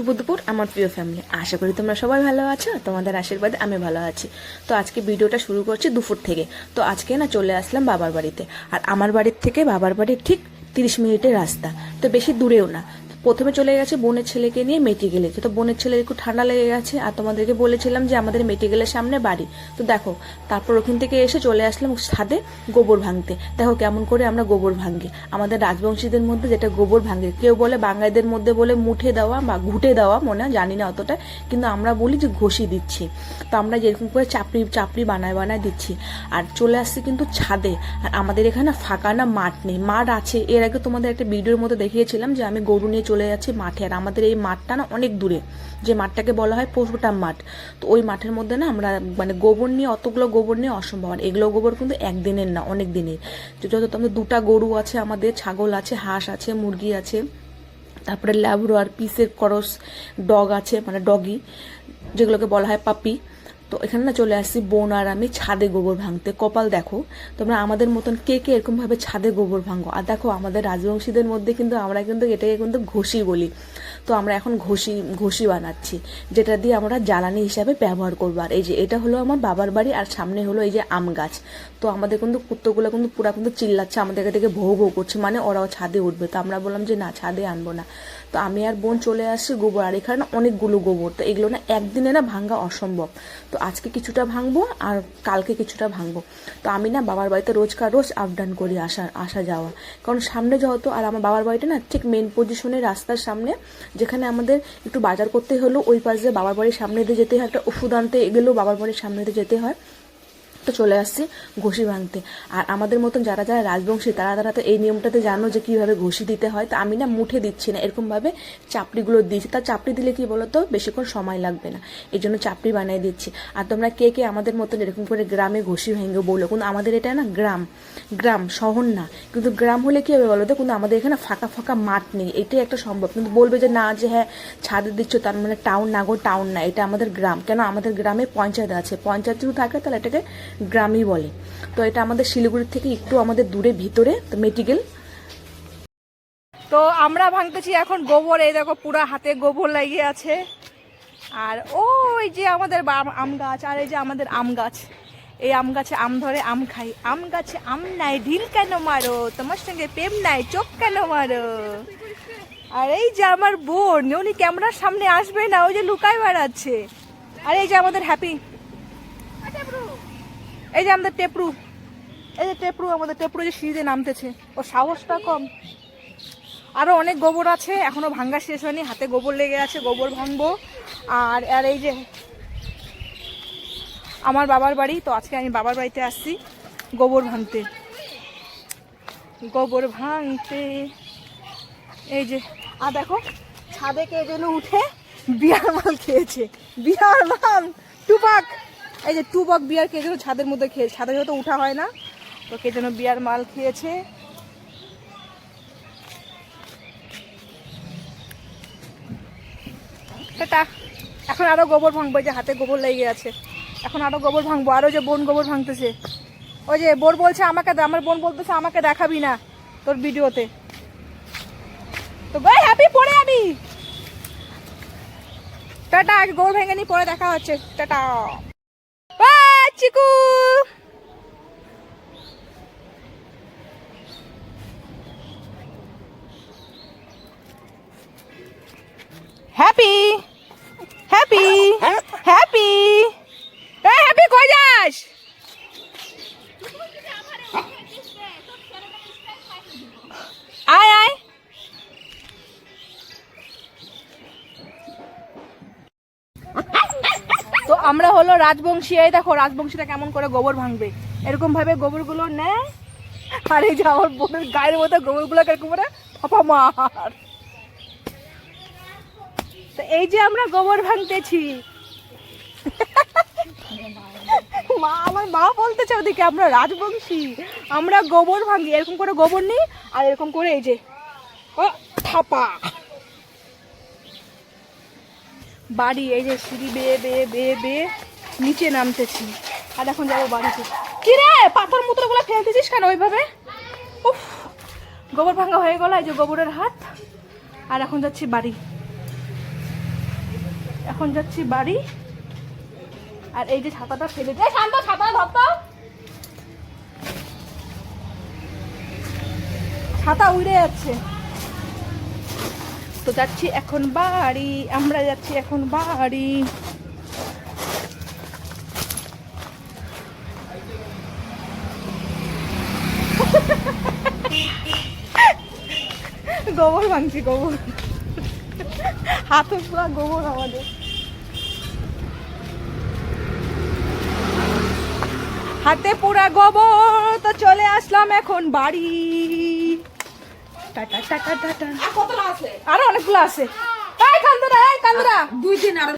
শুভ দুপুর, আমার প্রিয় ফ্যামিলি আশা করি তোমরা সবাই ভালো আছো, তোমাদের আশীর্বাদে আমি ভালো আছি। তো আজকে ভিডিওটা শুরু করছি দুপুর থেকে। তো আজকে না চলে আসলাম বাবার বাড়িতে। আর আমার বাড়ির থেকে বাবার বাড়ির ঠিক তিরিশ মিনিটের রাস্তা। তো বেশি দূরেও না। প্রথমে চলে গেছে বোনের ছেলেকে নিয়ে মেটিগেলে তো বোনের ছেলের একটু ঠান্ডা লেগে গেছে আর তোমাদেরকে বলেছিলাম যে আমাদের মেটিগেলের সামনে বাড়ি। তো দেখো, তারপর ওখান থেকে এসে চলে আসলাম ছাদে গোবর ভাঙতে। দেখো কেমন করে আমরা গোবর ভাঙি। আমাদের রাজবংশীদের মধ্যে যেটা গোবর ভাঙে, কেউ বলে বাঙালিদের মধ্যে বলে মুঠে দেওয়া বা ঘুটে দেওয়া, মনে জানি না অতটা। কিন্তু আমরা বলি যে ঘষি দিচ্ছি। তো আমরা যেরকম করে চাপড়ি চাপড়ি বানায় বানায় দিচ্ছি। আর চলে আসছি কিন্তু ছাদে। আর আমাদের এখানে ফাঁকা না মাঠ নেই। মাঠ আছে। এর আগে তোমাদের একটা ভিডিওর মধ্যে দেখিয়েছিলাম যে আমি গরু নিয়ে চলে যাচ্ছি মাঠে। আর আমাদের এই মাঠটা না অনেক দূরে, যে মাঠটাকে বলা হয় পশুটাম মাঠ। তো ওই মাঠের মধ্যে না আমরা মানে গোবর নিয়ে অতগুলো গোবর নিয়ে অসম্ভব। আর এগুলো গোবর কিন্তু একদিনের না, অনেক দিনের। যত তোমাদের দুটা গরু আছে, আমাদের ছাগল আছে, হাঁস আছে, মুরগি আছে, তারপরে ল্যাবরো আর পিসের করস ডগ আছে মানে ডগি, যেগুলোকে বলা হয় পাপি। তো এখানে না চলে আসছি বোন আর আমি ছাদে গোবর ভাঙতে। কপাল দেখো, তোমরা আমাদের মতন কে কে এরকম ভাবে ছাদে গোবর ভাঙো? আর দেখো, আমাদের রাজবংশীদের মধ্যে কিন্তু আমরা কিন্তু এটাকে কিন্তু ঘষি বলি। তো আমরা এখন ঘষি ঘষি বানাচ্ছি, যেটা দিয়ে আমরা জ্বালানি হিসাবে ব্যবহার করব। আর এই যে এটা হলো আমার বাবার বাড়ি, আর সামনে হলো এই যে আম গাছ। তো আমাদের কিন্তু কুত্তগুলো কিন্তু পুরা কিন্তু চিল্লাচ্ছে আমাদেরকে থেকে ভৌ ভৌ করছে মানে ওরাও ছাদে উঠবে। তো আমরা বললাম যে না, ছাদে আনব না। তো আমি আর বোন চলে আসছি গোবর, আর এখানে অনেকগুলো গোবর। তো এগুলো না একদিনে না ভাঙা অসম্ভব। তো আজকে কিছুটা ভাঙবো আর কালকে কিছুটা ভাঙবো। তো আমি না বাবার বাড়িতে রোজকার রোজ আপ ডাউন করি আসা আসা যাওয়া। কারণ সামনে যেহেতু আর আমার বাবার বাড়িটা না ঠিক মেন পজিশনে রাস্তার সামনে, যেখানে আমাদের একটু বাজার করতে হলো ওই পাশ দিয়ে বাবার বাড়ির সামনে দিয়ে যেতে হয়, একটা ওষুধ আনতে গেলেও বাবার বাড়ির সামনে দিয়ে যেতে হয়। তো চলে আসছি ঘষি ভাঙতে। আর আমাদের মতন যারা যারা রাজবংশী, তারা তারা তো এই নিয়মটাতে জানো যে কীভাবে ঘষি দিতে হয়। তো আমি না মুঠে দিচ্ছি না, এরকমভাবে চাপড়িগুলো দিচ্ছি তা চাপড়ি দিলে কি বলতো? বেশিক্ষণ সময় লাগবে না। এই জন্য চাপড়ি বানিয়ে দিচ্ছি। আর তোমরা কে কে আমাদের মতন এরকম করে গ্রামে ঘষি ভেঙে বলো? কিন্তু আমাদের এটা না গ্রাম গ্রাম, শহর না। কিন্তু গ্রাম হলে কি হবে বলো তো কিন্তু আমাদের এখানে ফাঁকা ফাঁকা মাঠ নেই। এটাই একটা সম্ভব। কিন্তু বলবে যে না, যে হ্যাঁ ছাদে দিচ্ছ, তার মানে টাউন না গো টাউন না। এটা আমাদের গ্রাম। কেন? আমাদের গ্রামে পঞ্চায়েত আছে। পঞ্চায়েত যদি থাকে তাহলে এটাকে গ্রামই বলে। তো এটা আমাদের শিলিগুড়ির থেকে একটু আমাদের দূরে, ভিতরে, তো মেটিগেল তো আমরা ভাঙতেছি এখন গোবর, এই দেখো পুরা হাতে গোবর লাগিয়ে আছে। আর ওই যে আমাদের আম গাছ, আর এই যে আমাদের আম গাছ। এই আম গাছে আম ধরে আম খাই। আম গাছে আম নাই, ঢিল কেন মারো? তোমার সঙ্গে প্রেম নাই, চোখ কেন মারো? আর এই যে আমার বোন, উনি ক্যামেরার সামনে আসবে না, ওই যে লুকায় বেড়াচ্ছে। আর এই যে আমাদের হ্যাপি এই যে আমাদের টেপরু। এই যে টেপরু, আমাদের টেপরু যে সিঁড়িতে নামতেছে ও সাহসটা কম। আরও অনেক গোবর আছে, এখনও ভাঙ্গা শেষ হয়নি, হাতে গোবর লেগে আছে, গোবর ভাঙবো। আর আর এই যে আমার বাবার বাড়ি, তো আজকে আমি বাবার বাড়িতে আসছি, গোবর ভাঙতে। গোবর ভাঙতে। এই যে, আর দেখো, ছাদে কে যেন উঠে বিয়ার মাল খেয়েছে। বিয়ার মাল, টুপাক। এই যে টুপাক বিয়ার কে যেন ছাদের মধ্যে খেয়েছে ছাদে যেহেতু উঠা হয় না। তো কে যেন বিয়ার মাল খেয়েছে। এখন আরও গোবর ভাঙবো যে হাতে গোবর লেগে আছে। এখন আরও গোবর ভাঙবো, আরও যে বোন গোবর ভাঙতেছে। ওই যে বোর বলছে আমাকে, আমার বোন বলতেছে আমাকে দেখাবি না তোর ভিডিওতে। তো গাই হ্যাপি পরে যাবি টাটা আগে গোবর ভেঙে নি, পরে দেখা হচ্ছে। Tata. Chiku happy happy happy এই হ্যাপি কই যাস আমরা হলো রাজবংশী এই দেখো রাজবংশীটা কেমন করে গোবর ভাঙবে। এরকম ভাবে গোবরগুলো নেয়, আর এই যে আমার বোনের গায়ের মধ্যে গোবরগুলো এরকম করে থাপা মার। তো এই যে আমরা গোবর ভাঙতেছি। মা, আমার মা বলতেছে ওদিকে, আমরা রাজবংশী, আমরা গোবর ভাঙি, এরকম করে গোবর নিই, আর এরকম করে এই যে থাপা বাড়ি, এই যে সিঁড়ি বেয়ে বেয়ে বেয়ে বেয়ে নিচে নামতেছি। আর এখন যাব বাড়িতে। কি রে পাথর মুদ্রগুলো ফেলতেছিস কেন ওইভাবে? উফ, গোবর ভাঙ্গা হয়ে গেল, এই যে গোবরের হাত। আর এখন যাচ্ছি বাড়ি। এখন যাচ্ছি বাড়ি। আর এই যে ছাতাটা ফেলে দেয় শান্ত ছাতা ধরতো ছাতা উড়ে যাচ্ছে। তো যাচ্ছি এখন বাড়ি, আমরা যাচ্ছি এখন বাড়ি। গোবর ভাঙছি, গোবর। হাতে পুরা গোবর আমাদের। হাতে পুরা গোবর, তো চলে আসলাম এখন বাড়ি। Tata tata tata. আরও অনেকগুলো আছে। এই কান্দুরা এই কান্দরা। দুই দিন আর